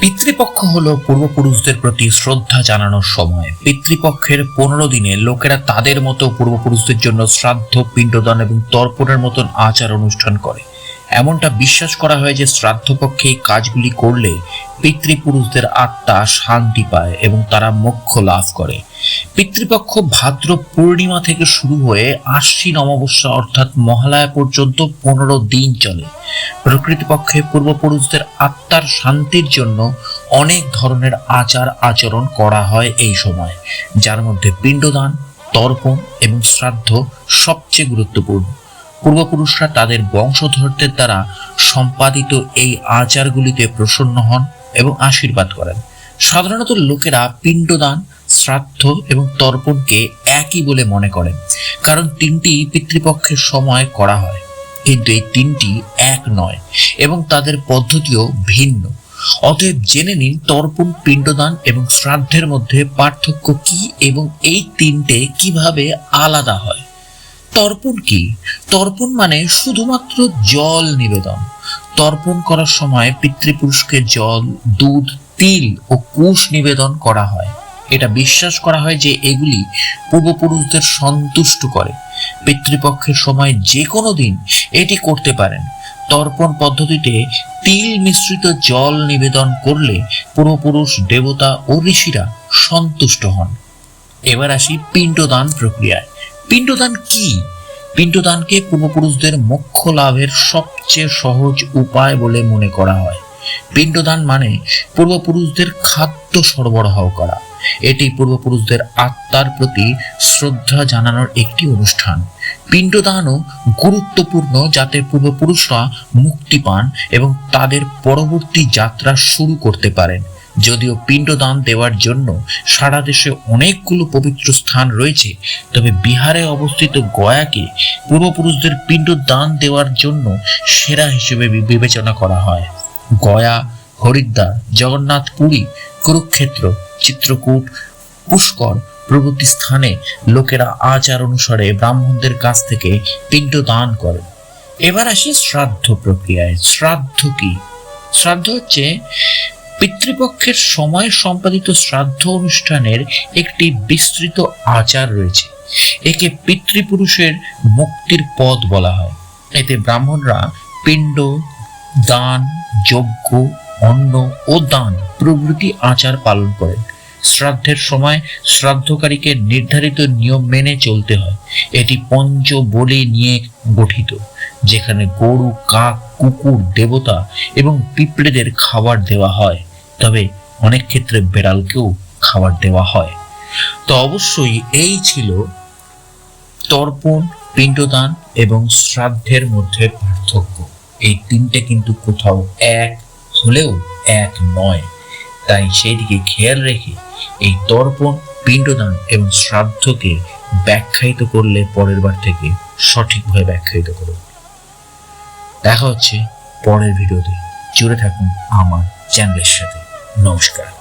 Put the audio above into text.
পিতৃপক্ষ হল পূর্বপুরুষদের প্রতি শ্রদ্ধা জানানোর সময়। পিতৃপক্ষের পনেরো দিনে লোকেরা তাদের মতো পূর্বপুরুষদের জন্য শ্রাদ্ধ, পিণ্ডদান এবং তর্পণের মতন আচার অনুষ্ঠান করে। এমনটা বিশ্বাস করা হয় যে শ্রাদ্ধপক্ষে এই কাজগুলি করলে পিতৃপুরুষদের আত্মা শান্তি পায় এবং তারা মোক্ষ লাভ করে। পিতৃপক্ষ ভাদ্র পূর্ণিমা থেকে শুরু হয়ে আশ্বিন অমাবস্যা অর্থাৎ মহালয়া পর্যন্ত পনেরো দিন চলে। প্রকৃতপক্ষে পূর্বপুরুষদের আত্মার শান্তির জন্য অনেক ধরনের আচার আচরণ করা হয় এই সময়, যার মধ্যে পিণ্ডদান, তর্পণ এবং শ্রাদ্ধ সবচেয়ে গুরুত্বপূর্ণ। পূর্বপুরুষরা তাদের বংশধরদের দ্বারা সম্পাদিত এই আচারগুলিতে প্রসন্ন হন। এবং আশীর্বাদ করেন। সাধারণত লোকেরা পিণ্ডদান, শ্রাদ্ধ এবং তর্পণকে একই বলে মনে করেন, কারণ তিনটি পিতৃপক্ষের সময় করা হয়। কিন্তু এই তিনটি এক নয় এবং তাদের পদ্ধতিও ভিন্ন। অতএব জেনে নিন তর্পণ, পিণ্ডদান এবং শ্রাদ্ধের মধ্যে পার্থক্য কি এবং এই তিনটে কীভাবে আলাদা হয়? তর্পণ কি? তর্পণ মানে শুধুমাত্র জল নিবেদন। তর্পণ করার সময় পিতৃপুরুষকে জল, দুধ, তিল ও কুশ নিবেদন করা হয়। এটা বিশ্বাস করা হয় যে এগুলি পূর্বপুরুষদের সন্তুষ্ট করে। পিতৃপক্ষের সময় যে কোনো দিন এটি করতে পারেন। তর্পণ পদ্ধতিতে তিল মিশ্রিত জল নিবেদন করলে পূর্বপুরুষ দেবতা ও ঋষিরা সন্তুষ্ট হন। এবার আসি পিণ্ডদান প্রক্রিয়ায়। পিণ্ডদান কি? পিণ্ডদানকে পূর্বপুরুষদের মোক্ষ লাভের সবচেয়ে সহজ উপায় বলে মনে করা হয়। পিণ্ডদান মানে পূর্বপুরুষদের খাদ্য সরবরাহ করা। এটি পূর্বপুরুষদের আত্মার প্রতি শ্রদ্ধা জানানোর একটি অনুষ্ঠান। পিণ্ডদানও গুরুত্বপূর্ণ যাতে পূর্বপুরুষরা মুক্তি পান এবং তাদের পরবর্তী যাত্রা শুরু করতে পারেন। যদিও পিণ্ডদান দেওয়ার জন্য সারা দেশে অনেকগুলো পবিত্র স্থান রয়েছে, তবে বিহারে অবস্থিত গয়াকে পূর্বপুরুষদের পিণ্ডদান দেওয়ার জন্য সেরা হিসেবে বিবেচনা করা হয়। গয়া, হরিদ্বার জগন্নাথ পুরী কুরুক্ষেত্র, চিত্রকূট, পুষ্কর প্রভৃতি স্থানে লোকেরা আচার অনুসারে ব্রাহ্মণদের কাছ থেকে পিণ্ড দান করেন এবার আসি শ্রাদ্ধ প্রক্রিয়ায়। শ্রাদ্ধ কি? শ্রাদ্ধ হচ্ছে পিতৃপক্ষের সময় সম্পাদিত শ্রাদ্ধ অনুষ্ঠানের একটি বিস্তৃত আচার রয়েছে। একে পিতৃপুরুষের মুক্তির পথ বলা হয়। এতে ব্রাহ্মণরা পিণ্ড, দান, যজ্ঞ, অন্ন ও দান প্রভৃতি আচার পালন করেন শ্রাদ্ধের সময় শ্রাদ্ধকারীকে নির্ধারিত নিয়ম মেনে চলতে হয়। এটি পঞ্চ বলি নিয়ে গঠিত, যেখানে গরু, কাক, কুকুর, দেবতা এবং পিঁপড়েদের খাবার দেওয়া হয়। তবে অনেক ক্ষেত্রে বেড়ালকেও খাবার দেওয়া হয়। তো অবশ্যই এই ছিল তর্পণ, পিণ্ডদান এবং শ্রাদ্ধের মধ্যে পার্থক্য। এই তিনটে কিন্তু কোথাও এক হলেও এক নয়। তাই সেই দিকে খেয়াল রেখে এই তর্পণ, পিণ্ডদান এবং শ্রাদ্ধকে ব্যাখ্যায়িত করলে পরের বার থেকে সঠিকভাবে ব্যাখ্যায়িত করুন দেখা হচ্ছে পরের ভিডিওতে। জুড়ে থাকুন আমার চ্যানেলের সাথে। নমস্কার।